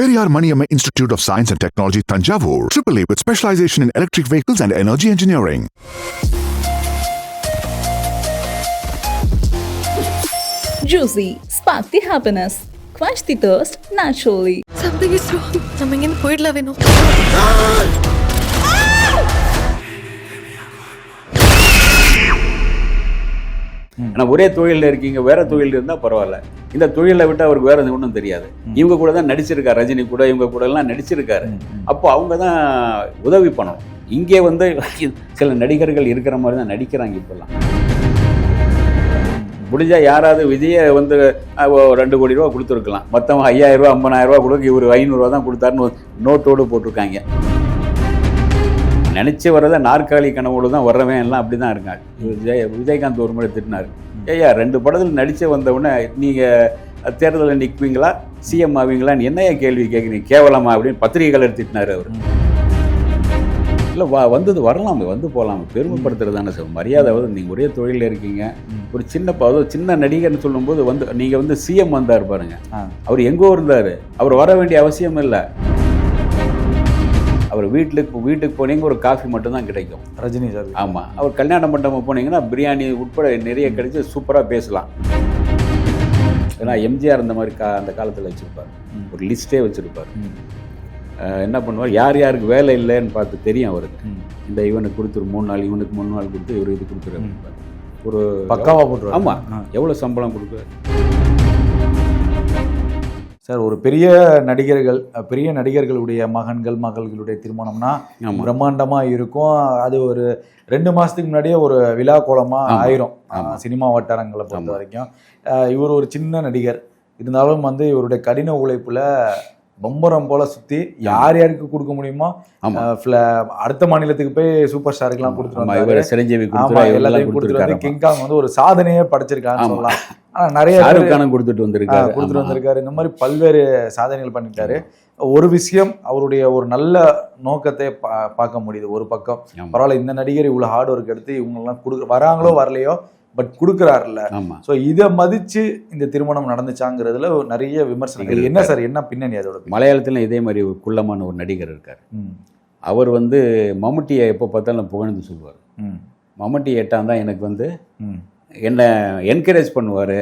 Periyar Maniamma Institute of Science and Technology, Tanjavur, AAA with specialization in electric vehicles and energy engineering. Juicy, spark the happiness. Quench the thirst naturally. Something is wrong. Something in, poidlavino. ஆனால் ஒரே தொழிலில் இருக்கீங்க வேற தொழில் இருந்தால் பரவாயில்ல. இந்த தொழிலை விட்டு அவருக்கு வேற ஒன்றும் தெரியாது. இவங்க கூட தான் நடிச்சிருக்காரு ரஜினி கூட இவங்க கூட எல்லாம் நடிச்சிருக்காரு. அப்போ அவங்க தான் உதவி பண்ணணும். இங்கே வந்து சில நடிகர்கள் இருக்கிற மாதிரி தான் நடிக்கிறாங்க இப்போல்லாம். முடிஞ்சா யாராவது விஜயை வந்து ரெண்டு கோடி ரூபா கொடுத்துருக்கலாம். ரூபா ஐம்பதாயிரம் ரூபா கொடுக்க இவர் ஐநூறுரூவா தான் கொடுத்தாருன்னு நோட்டோடு போட்டிருக்காங்க. நினச்சி வர்றத நாற்காலி கனவோடு தான் வர்றவன் எல்லாம் அப்படி தான் இருக்காங்க. விஜய் விஜயகாந்த் ஒரு முறை திட்டினார். ஐயா ரெண்டு படத்தில் நடிச்ச வந்தவுடனே நீங்கள் தேர்தலில் நிற்பீங்களா சிஎம் ஆவீங்களான்னு என்னையா கேள்வி கேட்குறீங்க கேவலமா அப்படின்னு பத்திரிகைகள் திட்டினார் அவர். இல்லை வா வந்தது வரலாம் வந்து போகலாம் பெருமைப்படுத்துறது தானே சார். மரியாதை வந்து நீங்கள் ஒரே தொழிலில் இருக்கீங்க. ஒரு சின்ன அதாவது சின்ன நடிகர்னு சொல்லும்போது வந்து நீங்கள் வந்து சிஎம் வந்தார் பாருங்க. அவர் எங்கோ இருந்தார். அவர் வர வேண்டிய அவசியம் இல்லை. அவர் வீட்டுக்கு வீட்டுக்கு போனீங்க ஒரு காஃபி மட்டும்தான் கிடைக்கும். ரஜினி சார். ஆமாம் அவர் கல்யாண மண்டபம் போனீங்கன்னா பிரியாணி உட்பட நிறைய கிடைச்சி சூப்பராக பேசலாம். ஏன்னா எம்ஜிஆர் இந்த மாதிரி கா அந்த காலத்தில் வச்சுருப்பார். ஒரு லிஸ்ட்டே வச்சுருப்பார். என்ன பண்ணுவார்? யார் யாருக்கு வேலை இல்லைன்னு பார்த்து தெரியும் அவருக்கு. இந்த இவனுக்கு கொடுத்துரு மூணு நாள் இவனுக்கு மூணு நாள் கொடுத்து இவர் இது கொடுத்துரு. ஒரு பக்காவா போட்டுருவாரு. ஆமாம். எவ்வளோ சம்பளம் கொடுக்குறாரு சார் ஒரு பெரிய நடிகர்கள் பெரிய நடிகர்களுடைய மகன்கள் மகள்களுடைய திருமணம்னா ஆமா. பிரம்மாண்டமா இருக்கும். அது ஒரு ரெண்டு மாசத்துக்கு முன்னாடியே ஒரு விழா கோலமா ஆமா. ஆயிரும். சினிமா வட்டாரங்களை பொறுத்த. வரைக்கும். இவர் ஒரு சின்ன நடிகர். இருந்தாலும் வந்து இவருடைய கடின உழைப்புல பம்பரம் போல சுத்தி யார் யாருக்கு கொடுக்க முடியுமோ அடுத்த மாநிலத்துக்கு போய் சூப்பர் ஸ்டாருக்குலாம் ஆமா. கொடுத்துருவாங்க எல்லாத்தையும் கொடுத்துருக்காரு. கிங்காங் வந்து ஒரு சாதனையே படைச்சிருக்கான்னு ஆமா. சொல்லலாம். ஆனா நிறைய ஷாருக் பேர் கானும் கொடுத்துட்டு வந்திருக்காரு. கொடுத்துட்டு. வந்திருக்காரு. இந்த மாதிரி பல்வேறு சாதனைகள் பண்ணிட்டாரு. ஒரு விஷயம் அவருடைய ஒரு நல்ல நோக்கத்தை பா- பார்க்க முடியுது. ஒரு பக்கம். பரவாயில்ல இந்த நடிகர் இவ்வளவு ஹார்ட் ஒர்க் எடுத்து இவங்க எல்லாம் கொடு வராங்களோ வரலையோ பட் கொடுக்குறாருல்ல. சோ இதை மதிச்சு இந்த திருமணம் நடந்துச்சாங்கிறதுல நிறைய விமர்சனங்கள். என்ன சார் என்ன பின்னணி அதோட? மலையாளத்தில் இதே மாதிரி ஒரு குள்ளமான ஒரு நடிகர் இருக்கார். அவர் வந்து மம்முட்டியை எப்போ பார்த்தாலும் புகழ்ந்து சொல்லுவார் மம்முட்டி ஏட்டான் தான் எனக்கு வந்து என்னை என்கரேஜ் பண்ணுவார்.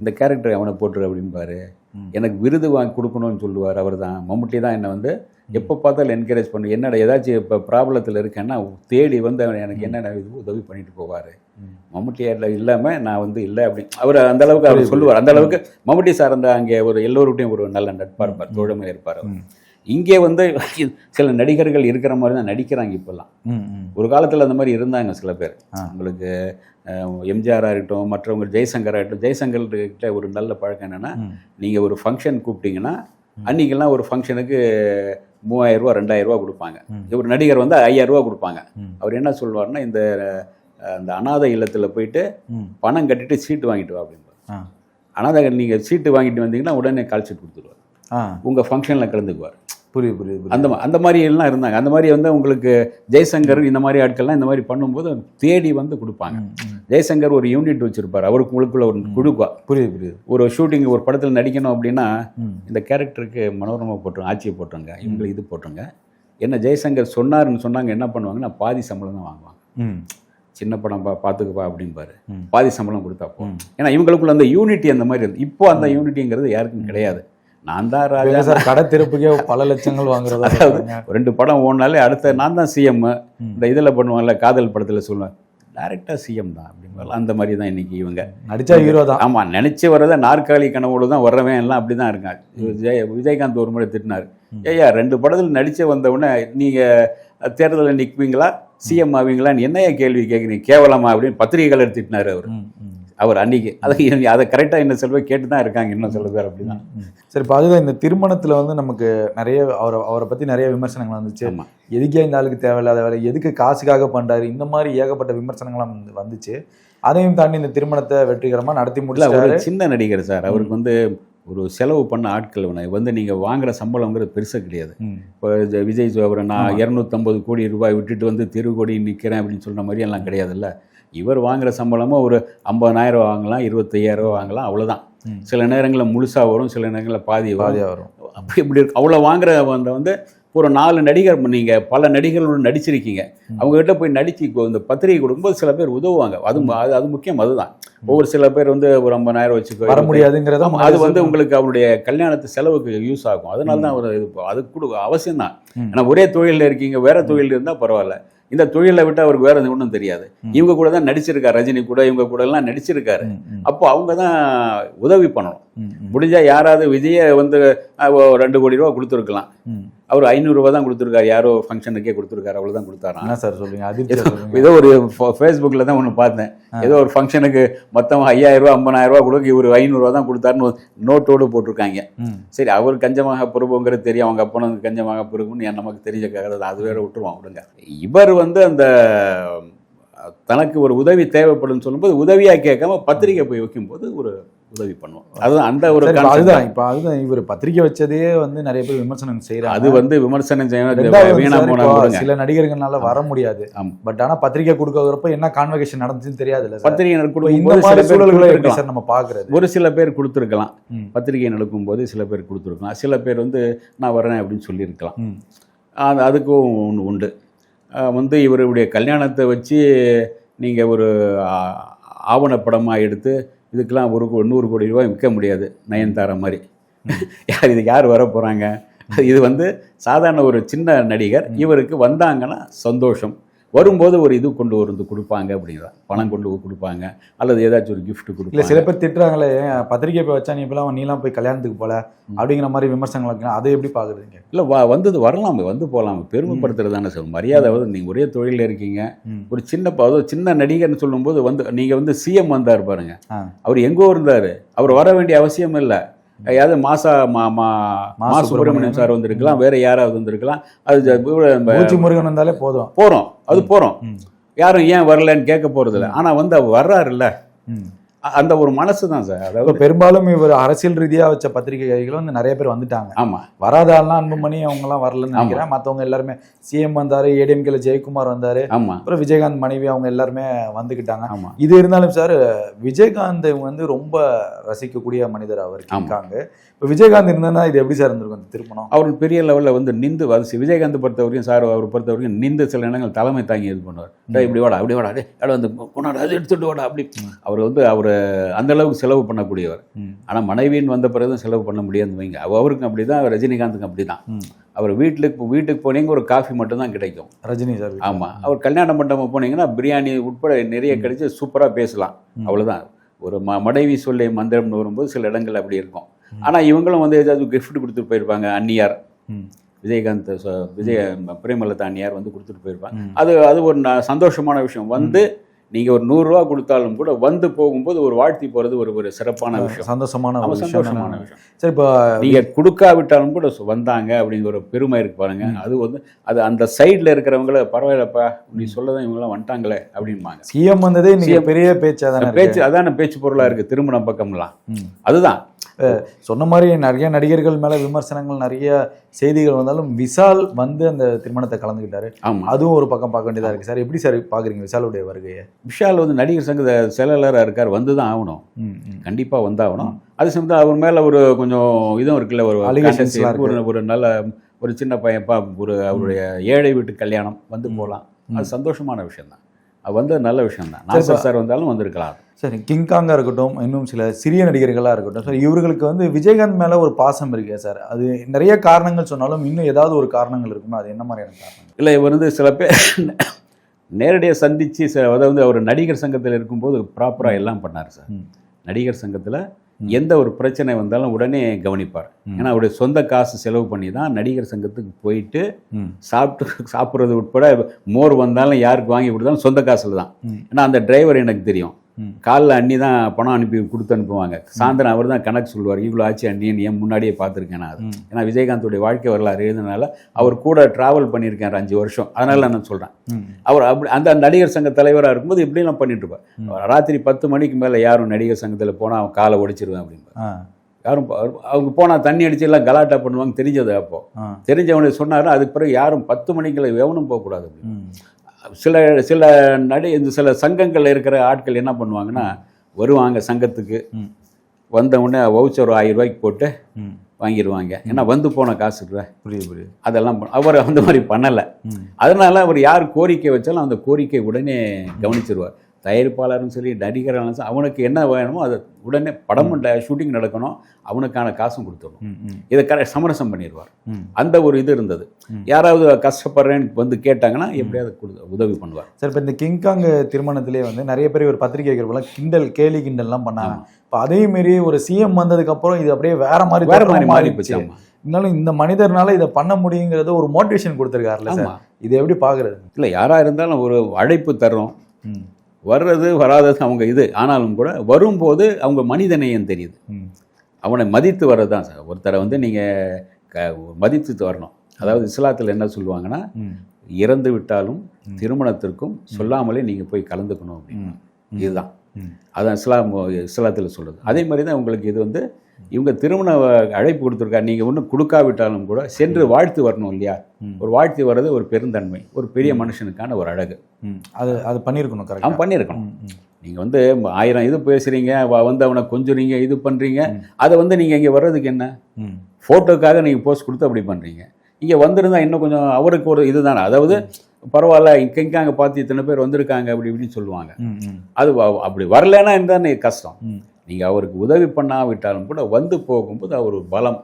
இந்த கேரக்டர் அவனை போட்டுரு அப்படிம்பாரு. எனக்கு விருது வாங்கி கொடுக்கணும்னு சொல்லுவார் அவர் தான் மம்முட்டி தான் என்னை வந்து எப்போ பார்த்தாலும் என்கரேஜ் பண்ணு. என்னடா ஏதாச்சும் இப்போ ப்ராப்ளத்தில் இருக்கேன்னா தேடி வந்து அவர் எனக்கு என்னென்ன இது உதவி பண்ணிட்டு போவார். ம். மம்முட்டி இல்லாமல் நான் வந்து இல்லை அப்படி. அவர் அந்த அளவுக்கு அவர் சொல்லுவார். அந்த அளவுக்கு மம்முட்டி சார் அந்த அங்கே ஒரு எல்லோருக்கிட்டையும் ஒரு நல்ல நட்பாக இருப்பார் தோழமையாக இருப்பார். இங்கே வந்து சில நடிகர்கள் இருக்கிற மாதிரி தான் நடிக்கிறாங்க இப்போல்லாம். ஒரு காலத்தில் அந்த மாதிரி இருந்தாங்க சில பேர். உங்களுக்கு எம்ஜிஆராக இருக்கட்டும் மற்றவங்க ஜெய்சங்கராக இருக்கட்டும் ஜெய்சங்கர் கிட்ட ஒரு நல்ல பழக்கம் என்னென்னா. நீங்கள் ஒரு ஃபங்க்ஷன் கூப்பிட்டீங்கன்னா அன்றைக்கெல்லாம் ஒரு ஃபங்க்ஷனுக்கு ரெண்டாயிரம் ரூபா கொடுப்பாங்க. ஒரு நடிகர் வந்து ஐயாயிரம் ரூபா கொடுப்பாங்க. அவர் என்ன சொல்வார்னா இந்த அந்த அனாதை இல்லத்தில் போயிட்டு. பணம் கட்டிட்டு சீட்டு வாங்கிட்டு வா அப்படிம்பார் ஆ. அனாதை நீங்கள் சீட்டு வாங்கிட்டு வந்தீங்கன்னா உடனே கால் சீட் கொடுத்துருவார் ஆ. உங்கள் ஃபங்க்ஷனில் கலந்துக்குவார். புரியுது புரியுது. அந்த அந்த மாதிரி எல்லாம் இருந்தாங்க. அந்த மாதிரி வந்து உங்களுக்கு ஜெய்சங்கர் இந்த மாதிரி ஆட்கள்லாம் இந்த மாதிரி பண்ணும்போது தேடி வந்து கொடுப்பாங்க. ஜெய்சங்கர் ஒரு யூனிட் வச்சிருப்பார். அவருக்கு உங்களுக்குள்ள ஒரு குழுக்குவா புரியுது புரியுது. ஒரு ஷூட்டிங் ஒரு படத்தில் நடிக்கணும் அப்படின்னா. இந்த கேரக்டருக்கு மனோரமா போட்டுருங்க ஆட்சியை போட்டுருங்க இவங்களுக்கு இது போட்டுருங்க. என்ன ஜெய்சங்கர் சொன்னாருன்னு சொன்னாங்க என்ன பண்ணுவாங்கன்னா பாதி சம்பளம் தான் வாங்குவாங்க. சின்ன படம் பா பார்த்துக்குப்பா அப்படிம்பாரு. ம். பாதி சம்பளம் கொடுத்தா போ ம். ஏன்னா இவங்களுக்குள்ள அந்த யூனிட்டி அந்த மாதிரி இருந்து இப்போ அந்த யூனிட்டிங்கிறது யாருக்கும் கிடையாது. நான் தான் ராஜா. சார் கடை திறப்புக்கே பல லட்சங்கள் வாங்குறதா அதாவது. ரெண்டு படம் ஓடினாலே அடுத்த நான் தான் சிஎம். இந்த இதில் பண்ணுவாங்கல்ல காதல் படத்தில் சொல்லுவேன். டைரக்டாக சிஎம் தான் அப்படிம்பாங்க அந்த மாதிரி தான் இன்னைக்கு இவங்க. நடிச்சா ஹீரோ தான். ஆமா நினைச்சு வர்றத நாற்காலி கனவோடு தான் வர்றவன் எல்லாம் அப்படி தான் இருக்காங்க. விஜய் விஜயகாந்த் ஒரு முறை திட்டினார். ஐயா ரெண்டு படத்தில் நடிச்ச வந்த உடனே நீங்க தேர்தலில் நிற்பீங்களா சிஎம் ஆவீங்களான்னு என்னையா கேள்வி கேட்குறீங்க கேவலமா? அப்படின்னு பத்திரிகைகள் திட்டினார் அவர். அவர் அன்னைக்கு அதை அதை கரெக்டாக என்ன செல்வ கேட்டு தான் இருக்காங்க இன்னும் சில பேர் அப்படிதான். ம். சரி இப்போ அதுதான் இந்த திருமணத்துல வந்து நமக்கு நிறைய அவரை அவரை பத்தி நிறைய விமர்சனங்கள் வந்துச்சு. எதுக்கே இந்த ஆளுக்கு தேவையில்லாத வேலை எதுக்கு காசுக்காக பண்றாரு? இந்த மாதிரி ஏகப்பட்ட விமர்சனங்கள்லாம் வந்து- வந்துச்சு. அதையும் தாண்டி இந்த திருமணத்தை வெற்றிகரமா நடத்தி ஒரு முடிச்சாரு சின்ன நடிகர் சார் அவருக்கு வந்து ஒரு செலவு பண்ண ஆட்கள். வந்து நீங்க வாங்குற சம்பளங்கிறது பெருசாக கிடையாது. இப்போ விஜய் அவரை நான். இரநூத்தம்பது கோடி ரூபாய் விட்டுட்டு வந்து திருக்கோடி நிற்கிறேன் அப்படின்னு சொல்ற மாதிரி எல்லாம் கிடையாதுல்ல. இவர் வாங்குற சம்பளமும் ஒரு ஐம்பதாயிரம் வாங்கலாம் இருபத்தையாயிரம் ரூபா வாங்கலாம் அவ்வளோதான். சில நேரங்களில் முழுசா வரும் சில நேரங்களில் பாதி வரும். பாதியா வரும். அப்படி இப்படி இருக்கு? அவ்வளோ வாங்குற அந்த வந்து ஒரு நாலு நடிகர் நீங்க பல நடிகர்களோட நடிச்சிருக்கீங்க. அவங்க கிட்ட போய் நடிச்சு இப்போ இந்த பத்திரிகை கொடுக்கும்போது சில பேர் உதவுவாங்க. அது அது அது முக்கியம் அதுதான். ஒவ்வொரு சில பேர் வந்து ஒரு ஐம்பதாயிரம் வச்சுக்கோ வர முடியாதுங்கிறத அது வந்து உங்களுக்கு அவருடைய கல்யாணத்து செலவுக்கு யூஸ் ஆகும். அதனால தான் அவர் இது அது கூட அவசியம் தான். ஏன்னா ஒரே தொழிலில் இருக்கீங்க வேற தொழில் இருந்தால் பரவாயில்ல. இந்த தொழிலை விட்டு அவருக்கு வேற ஒன்றும் தெரியாது. இவங்க கூட தான் நடிச்சிருக்காரு ரஜினி கூட இவங்க கூட எல்லாம் நடிச்சிருக்காரு. அப்போ அவங்க தான் உதவி பண்ணணும். முடிஞ்சா யாராவது விஜயை வந்து ரெண்டு கோடி ரூபா கொடுத்துருக்கலாம். அவர் ஐநூறுரூவா தான் கொடுத்துருக்காரு. யாரோ ஃபங்க்ஷனுக்கே கொடுத்துருக்காரு. அவ்வளோதான் கொடுத்தாராம். என்ன சார் சொல்றீங்க? அதிர்ச்சியா ஏதோ ஒரு ஃபேஸ்புக்கில் தான் ஒன்று பார்த்தேன். ஏதோ ஒரு ஃபங்க்ஷனுக்கு மொத்தம் ஐம்பதாயிரம் ரூபா கொடுக்க இவர் ஐநூறுரூவா தான் கொடுத்தாருன்னு நோட்டோடு போட்டிருக்காங்க. சரி அவர் கஞ்சமாக பொறுப்புங்கிறது தெரியும். அவங்க அப்பனுக்கு கஞ்சமாக பொறுப்புன்னு நமக்கு தெரிஞ்ச அது வேற விட்டுருவோம். விடுங்க. இவர் வந்து அந்த தனக்கு ஒரு உதவி தேவைப்படும்னு சொல்லும்போது உதவியா கேட்காம பத்திரிக்கை போய் வைக்கும்போது ஒரு உதவி பண்ணுவோம். அதுதான் அந்த ஒரு அதுதான். இப்ப அதுதான். இவர் பத்திரிக்கை வச்சதே வந்து நிறைய பேர் விமர்சனம் செய்யறாங்க அது வந்து விமர்சனம் செய்யணும் சில நடிகர்கள்னால வர முடியாது. பட் ஆனா பத்திரிக்கை கொடுக்கறப்ப என்ன கான்வெகேஷன் நடந்துச்சுன்னு தெரியாதுல்ல சார்? பத்திரிகை இந்த மாதிரி சூழல்களை கொடுத்திருக்கலாம். சார் நம்ம பாக்குறது ஒரு சில பேர் கொடுத்துருக்கலாம். பத்திரிகை நடக்கும்போது சில பேர் கொடுத்துருக்கலாம். சில பேர் வந்து நான் வரேன் அப்படின்னு சொல்லியிருக்கலாம். அது அதுக்கும் ஒன்று உண்டு. வந்து இவருடைய கல்யாணத்தை வச்சு நீங்கள் ஒரு ஆவணப்படமாக எடுத்து இதுக்கெல்லாம் ஒரு கோ- நூறு கோடி ரூபாய் விற்க முடியாது நயன்தாரா மாதிரி. யார் இதுக்கு யார் வர போகிறாங்க இது வந்து சாதாரண ஒரு சின்ன நடிகர் இவருக்கு வந்தாங்கன்னா சந்தோஷம். வரும்போது ஒரு இது கொண்டு வந்து கொடுப்பாங்க அப்படிங்கிறா பணம் கொண்டு கொடுப்பாங்க அல்லது ஏதாச்சும் ஒரு gift இல்ல கொடுப்பாங்க சில பேர் திட்டுறாங்களே "ஏன் பத்திரிக்கை போய் வச்சா நீ இப்பெல்லாம் நீலாம் போய் கல்யாணத்துக்கு போல? அப்படிங்கிற மாதிரி விமர்சனங்கள் இருக்கு அதை எப்படி பாக்குறீங்க இல்லை வா வந்தது வரலாமே வந்து போகலாம் பெருமைப்படுத்துறது தானே சார். மரியாதை வந்து நீங்கள் ஒரே தொழிலில் இருக்கீங்க. ஒரு சின்ன அதாவது சின்ன நடிகர்னு சொல்லும்போது வந்து நீங்கள் வந்து சிஎம் வந்தார் பாருங்க. அவர் எங்கோ இருந்தார். அவர் வர வேண்டிய அவசியம் இல்லை. யாவது மாசா மா மா மா சுப்பிரமணியம் சார் வந்திருக்கலாம் வேற யாராவது வந்திருக்கலாம். அது முருகன் வந்தாலே போதும். போகிறோம் அது போகிறோம். யாரும் ஏன் வரலன்னு கேட்க போகிறதில்ல ஆனால் வந்து அவர் வர்றாருல்ல. அந்த ஒரு மனசு தான் சார். அதாவது பெரும்பாலும் இவர் அரசியல் ரீதியா வச்ச பத்திரிகைகள் வந்து நிறைய பேர் வந்துட்டாங்க. ஆமாம் வராத ஆள்லாம் அன்புமணி அவங்க எல்லாம் வரலன்னு நினைக்கிறேன். மத்தவங்க எல்லாருமே சிஎம் வந்தாரு ஏடிஎம்கேல ஜெயக்குமார் வந்தாரு ஆமாம் அப்புறம் விஜயகாந்த் மனைவி அவங்க எல்லாருமே வந்துக்கிட்டாங்க. ஆமாம் இது இருந்தாலும் சார் விஜயகாந்த் வந்து ரொம்ப ரசிக்கக்கூடிய மனிதர் அவர் இருக்காங்க. இப்ப விஜயகாந்த் இருந்தா இது எப்படி சார் இருந்திருக்கும் இந்த திருமணம் அவர் பெரிய லெவலில் வந்து நிந்து அது விஜயகாந்த் பொறுத்த வரைக்கும் சார் அவர் பொறுத்த வரைக்கும் நிந்து சில இடங்கள் தலைமை தாங்கி இது பண்ணுவார். இப்படி வாடா அப்படி வாடா டேய் எடா வந்து கொண்டாடு அது எடுத்துட்டு வாடா அப்படி. அவர் வந்து அவர் அந்த அளவுக்கு செலவு பண்ணக்கூடியவர். ஆனால் மனைவின்னு வந்த பிறகு தான் செலவு பண்ண முடியாதுன்னு வைங்க. அவ- அவருக்கும் அப்படி தான் ரஜினிகாந்துக்கும் அப்படி தான். அவர் வீட்டுக்கு வீட்டுக்கு போனீங்க ஒரு காஃபி மட்டும் தான் கிடைக்கும். ரஜினி சார் ஆமாம் அவர் கல்யாண மண்டபம் போனீங்கன்னா பிரியாணி உட்பட நிறைய கிடைச்சி சூப்பராக பேசலாம். அவ்வளவுதான். ஒரு ம மனைவி சொல்லை மந்திரம்னு வரும்போது சில இடங்கள் அப்படி இருக்கும். ஆனால் இவங்களும் வந்து ஏதாவது gift கொடுத்துட்டு போயிருப்பாங்க அந்நியார். ம். விஜயகாந்த் விஜய பிரேமலதா அந்நியார் வந்து கொடுத்துட்டு போயிருப்பாங்க. அது அது ஒரு சந்தோஷமான விஷயம். வந்து நீங்கள் ஒரு நூறுரூவா கொடுத்தாலும் கூட வந்து போகும்போது ஒரு வாழ்த்தி போகிறது ஒரு ஒரு சிறப்பான விஷயம். சந்தோஷமான சந்தோஷமான. விஷயம். சரி இப்போ நீங்கள் கொடுக்காவிட்டாலும் கூட வந்தாங்க அப்படிங்கிற ஒரு பெருமை இருக்கு பாருங்க. அது வந்து அது அந்த சைடில் இருக்கிறவங்கள பரவாயில்லப்பா நீ சொல்லதான் இவங்கெல்லாம் வந்துட்டாங்களே அப்படின்பாங்க சிஎம் வந்ததே CM பெரிய பேச்சா தானே இருக்கு. பேச்சு அதான பேச்சு பொருளா இருக்கு திருமணம் பக்கம்லாம். அதுதான். சொன்ன மாதிரி நிறைய நடிகர்கள் மேல விமர்சனங்கள் நிறைய செய்திகள் வந்தாலும் விசால் வந்து அந்த திருமணத்தை கலந்துக்கிட்டாரு. அதுவும் ஒரு பக்கம் பார்க்க வேண்டியதா இருக்கு சார். எப்படி சார் பாக்குறீங்க விசாலுடைய வருகையை? விஷால் வந்து நடிகர் சங்க செயலாளராக இருக்கார் வந்து தான் ஆகணும். கண்டிப்பாக வந்தாகணும். அதே சமயத்தில் அவர் மேலே ஒரு கொஞ்சம் இதுவும் இருக்குல்ல ஒரு ஒரு ஒரு நல்ல ஒரு சின்ன பையன்ப்பா ஒரு அவருடைய ஏழை வீட்டு கல்யாணம் வந்து போகலாம். அது சந்தோஷமான விஷயம் தான் அது வந்து நல்ல விஷயம் தான் நாசர் சார் வந்தாலும் வந்திருக்கலாம். சரி கிங்காங்கா இருக்கட்டும் இன்னும் சில சிறிய நடிகர்களா இருக்கட்டும். சார் இவர்களுக்கு வந்து விஜயகாந்த் மேல ஒரு பாசம் இருக்கு சார். அது நிறைய காரணங்கள் சொன்னாலும் இன்னும் ஏதாவது ஒரு காரணங்கள் இருக்குமா? அது என்ன மாதிரியான காரணங்கள்? இல்லை இவர் வந்து சில பேர் நேரடியாக சந்தித்து அதாவது அவர் நடிகர் சங்கத்தில் இருக்கும்போது ப்ராப்பராக எல்லாம் பண்ணார் சார். நடிகர் சங்கத்தில் எந்த ஒரு பிரச்சனை வந்தாலும் உடனே கவனிப்பார். ஏன்னா அவருடைய சொந்த காசு செலவு பண்ணி தான் நடிகர் சங்கத்துக்கு போயிட்டு. சாப்பிட்டு சாப்பிட்றது உட்பட மோர் வந்தாலும் யாருக்கு வாங்கி கொடுத்தாலும் சொந்த காசில் தான். ஏன்னா அந்த டிரைவர் எனக்கு தெரியும். காலைல அண்ணி தான் பணம் அனுப்பி கொடுத்து அனுப்புவாங்க. சாயந்தரம் அவர் தான் கணக்கு சொல்லுவார். இவ்வளோ ஆச்சு அண்ணின்னு ஏன் முன்னாடியே பார்த்துருக்கேன் நான் அது. ஏன்னா விஜயகாந்தோடைய வாழ்க்கை வரலாறு எழுதுனால அவர் கூட டிராவல் பண்ணியிருக்கேன் அஞ்சு வருஷம். அதனால நான் சொல்கிறேன். அவர் அப்படி அந்த நடிகர் சங்க தலைவராக இருக்கும்போது இப்படிலாம் பண்ணிட்டு இருப்பார் ராத்திரி பத்து மணிக்கு மேலே யாரும் நடிகர் சங்கத்தில் போனால் அவன் காலை ஒடிச்சிருவேன் அப்படின்பார் ஆ, யாரும் அவங்க போனால் தண்ணி அடிச்சு எல்லாம் கலாட்டா பண்ணுவாங்க தெரிஞ்சது அப்போ. ஆ. தெரிஞ்சவனுக்கு சொன்னாரு அதுக்கு பிறகு யாரும் பத்து மணிக்குள்ள எவனும் போகக்கூடாது அப்படின்னு. சில சில நடி இந்த சில சங்கங்கள்ல இருக்கிற ஆட்கள் என்ன பண்ணுவாங்கன்னா வருவாங்க சங்கத்துக்கு. வந்த உடனே வவுச்சர் ஒரு ஆயிரம் ரூபாய்க்கு போட்டு வாங்கிடுவாங்க ஏன்னா வந்து போன காசு இல்லை. புரியுது புரியுது. அதெல்லாம் அவர் அந்த மாதிரி பண்ணலை. அதனால அவர் யார் கோரிக்கை வச்சாலும் அந்த கோரிக்கை உடனே கவனிச்சிருவார். தயாரிப்பாளரும் சரி நடிகராலும் சரி அவனுக்கு என்ன வேணுமோ அதை உடனே படம் ஷூட்டிங் நடக்கணும். அவனுக்கான காசும் கொடுத்துடணும். இதை கர சமரசம் பண்ணிடுவார். அந்த ஒரு இது இருந்தது. யாராவது கஷ்டப்படுறேன்னு வந்து கேட்டாங்கன்னா எப்படியாவது கொடு- உதவி பண்ணுவார். சார் இப்போ இந்த கிங்காங் திருமணத்திலே வந்து நிறைய பேர் ஒரு பத்திரிகை வைக்கிறப்பெல்லாம் கிண்டல் கேலி கிண்டல்லாம் பண்ணாங்க. இப்போ அதே மாரி ஒரு சிஎம் வந்ததுக்கு அப்புறம் இது அப்படியே வேற மாதிரி வேற மாதிரி மாறி. போச்சு. இருந்தாலும் இந்த மனிதர்னால இதை பண்ண முடியுங்கிறத ஒரு மோட்டிவேஷன் கொடுத்துருக்காருல்ல சார். இதை எப்படி பாக்குறது? இல்லை யாராக இருந்தாலும் ஒரு அழைப்பு தர்றோம். ம். வர்றது வராதது அவங்க இது. ஆனாலும் கூட வரும்போது அவங்க மனிதநேயம் தெரியுது. அவனை மதித்து வர்றது தான் சார். ஒருத்தரை வந்து நீங்கள் க மதித்து வரணும். அதாவது இஸ்லாத்தில் என்ன சொல்லுவாங்கன்னா இறந்து விட்டாலும் திருமணத்திற்கும் சொல்லாமலே நீங்கள் போய் கலந்துக்கணும் அப்படின்னு. இதுதான். அதான் இஸ்லாம் இஸ்லாத்தில் சொல்கிறது அதே மாதிரி தான் உங்களுக்கு இது வந்து இவங்க திருமண அழைப்பு கொடுத்துருக்காரு நீங்கள் ஒன்றும் கொடுக்காவிட்டாலும் கூட சென்று வாழ்த்து வரணும் இல்லையா. ஒரு வாழ்த்து வர்றது ஒரு பெருந்தன்மை ஒரு பெரிய மனுஷனுக்கான ஒரு அழகு. அது அது பண்ணியிருக்கணும் கரெக்டாக பண்ணியிருக்கணும் நீங்கள் வந்து ஆயிரம் இது பேசுகிறீங்க வந்து அவனை கொஞ்சுறீங்க இது பண்ணுறீங்க. அதை வந்து நீங்கள் இங்கே வர்றதுக்கு என்ன? ஃபோட்டோக்காக நீங்கள் போஸ்ட் கொடுத்து அப்படி பண்ணுறீங்க இங்கே வந்திருந்தா இன்னும் கொஞ்சம் அவருக்கு ஒரு இதுதானே? அதாவது பரவாயில்ல இங்கே அங்கே பார்த்து இத்தனை பேர் வந்திருக்காங்க அப்படி இப்படின்னு சொல்லுவாங்க. அது அப்படி வரலைன்னா இருந்தானே கஷ்டம். நீங்கள் அவருக்கு உதவி பண்ணாவிட்டாலும் கூட வந்து போகும்போது அவர் ஒரு பலம்.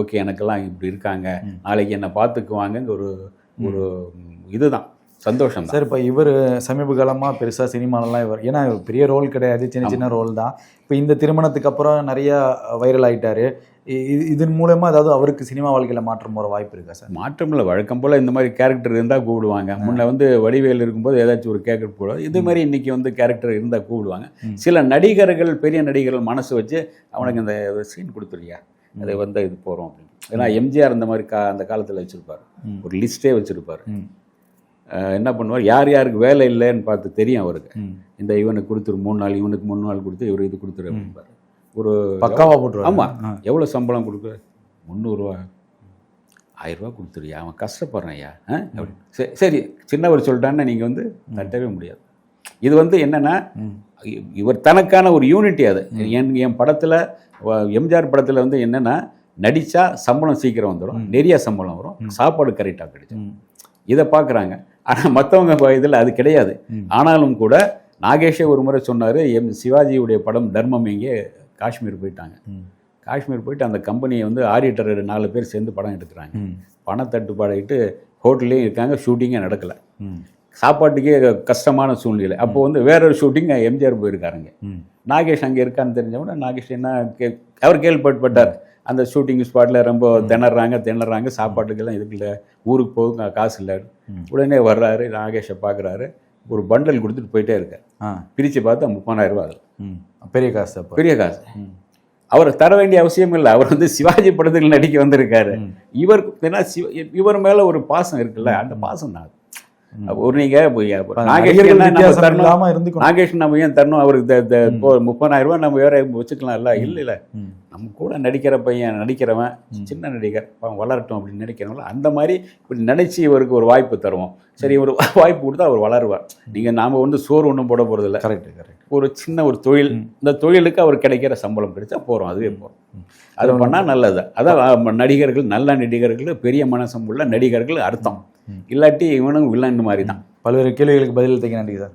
ஓகே எனக்கெல்லாம் இப்படி இருக்காங்க. நாளைக்கு என்னை பார்த்துக்குவாங்கங்க ஒரு ஒரு இதுதான். சந்தோஷம் சார் இப்போ இவர் சமீப காலமாக பெருசாக சினிமாலலாம் இவர் ஏன்னா பெரிய ரோல் கிடையாது சின்ன சின்ன ரோல் தான். இப்போ இந்த திருமணத்துக்கு அப்புறம் நிறைய வைரல் இது இதன் மூலமா ஏதாவது அவருக்கு சினிமா வாழ்க்கையில் மாற்றம் வர வாய்ப்பு இருக்கா சார்? மாற்றம் இல்லை வழக்கம் போல் இந்த மாதிரி கேரக்டர் இருந்தால் கூப்பிடுவாங்க. முன்ன வந்து வடிவேல் இருக்கும்போது ஏதாச்சும் ஒரு கேரக்டர் போடுவாங்க இது மாதிரி இன்னைக்கு வந்து கேரக்டர் இருந்தால் கூப்பிடுவாங்க. சில நடிகர்கள் பெரிய நடிகர்கள் மனசு வச்சு அவனுக்கு இந்த சீன் கொடுத்துருக்கியா? அதை வந்து இது போகிறோம் அப்படின்னு. ஏன்னா எம்ஜிஆர் இந்த மாதிரி கா அந்த காலத்தில் வச்சுருப்பார். ஒரு லிஸ்ட்டே வச்சுருப்பார். என்ன பண்ணுவார்? யார் யாருக்கு வேலை இல்லைன்னு பார்த்து தெரியும் அவருக்கு. இந்த இவனுக்கு கொடுத்துரு மூணு நாள் இவனுக்கு மூணு நாள் கொடுத்து இவர் இது கொடுத்துரு அப்படிம்பாரு. ஒரு பக்காவா போட்டுருவாரு. ஆமா. ஆ. எவ்வளோ சம்பளம் கொடுக்குற? முந்நூறுரூவா ஆயிரரூவா கொடுத்துருயா அவன் கஷ்டப்படுறான் ஐயா. சரி சரி சின்னவர் சொல்லிட்டான்னு நீங்கள் வந்து தட்டவே முடியாது. இது வந்து என்னன்னா இவர் தனக்கான ஒரு யூனிட்டி அது. என் என் படத்தில் எம்ஜிஆர் படத்தில் வந்து என்னன்னா நடித்தா சம்பளம் சீக்கிரம் வந்துடும் நிறைய சம்பளம் வரும். சாப்பாடு கரெக்டாக கிடைக்கும் இதை பார்க்குறாங்க ஆனால் மற்றவங்க இதில் அது கிடையாது. ஆனாலும் கூட நாகேஷே ஒரு முறை சொன்னார் எம் சிவாஜியுடைய படம் தர்மம் எங்கே? காஷ்மீர் போயிட்டாங்க. காஷ்மீர் போயிட்டு அந்த கம்பெனியை வந்து ஆடிட்டர் நாலு பேர் சேர்ந்து படம் எடுக்கிறாங்க. ம். பணத்தட்டுப்பாடாயிட்டு ஹோட்டல்லையும் இருக்காங்க ஷூட்டிங்கே நடக்கலை. சாப்பாட்டுக்கே கஷ்டமான சூழ்நிலை. அப்போ வந்து வேற ஒரு ஷூட்டிங் எம்ஜிஆர் போயிருக்காருங்க. நாகேஷ் அங்கே இருக்கான்னு தெரிஞ்சவொடனே நாகேஷ் என்ன கே அவர் கேள்விப்பட்டார் அந்த ஷூட்டிங் ஸ்பாட்டில் ரொம்ப திணறாங்க திணறாங்க. சாப்பாட்டுக்கெல்லாம் இதுக்குள்ள ஊருக்கு போக காசு இல்லை. உடனே வர்றாரு நாகேஷை பார்க்குறாரு. ஒரு பண்டல் கொடுத்துட்டு போயிட்டே இருக்கார். பிரித்து பார்த்தா முப்பதாயிரம் ரூபா அதில் பெரிய காசு பெரிய காசு. அவர் தர வேண்டிய அவசியம் இல்லை. அவர் வந்து சிவாஜி படத்தில் நடிக்க வந்திருக்காரு. இவர் ஏன்னா சிவ இவர் மேல ஒரு பாசம் இருக்குல்ல. அந்த பாசம் தான் ஒரு நீங்க இப்ப நாகேஷ் நடிகர்கள் என்ன நம்ம ஏன் தரணும்? அவருக்கு முப்பதாயிரம் ரூபாய் நம்ம வேற வச்சுக்கலாம்ல. இல்ல இல்ல. நம்ம கூட நடிக்கிற பையன் நடிக்கிறவன் சின்ன நடிகர் அவன் வளரட்டும் அப்படின்னு நினைக்கிறவங்கள அந்த மாதிரி இப்படி நினைச்சு இவருக்கு ஒரு வாய்ப்பு தருவோம். சரி ஒரு வாய்ப்பு கொடுத்தா அவர் வளருவார். நீங்க நாம வந்து சோறு ஒன்றும் போட போறதில்ல. கரெக்ட் கரெக்ட் ஒரு சின்ன ஒரு தொழில் இந்த தொழிலுக்கு அவர் கிடைக்கிற சம்பளம் கிடைச்சா போறோம் அதுவே போறோம். அது பண்ணா நல்லது. அதான் நடிகர்கள் நல்ல நடிகர்கள் பெரிய மனசம் உள்ள நடிகர்கள் அர்த்தம். இல்லாட்டி இவனும் வில்லன் மாதிரி தான். பல்வேறு கேள்விகளுக்கு பதிலளித்தீங்க நன்றி சார்.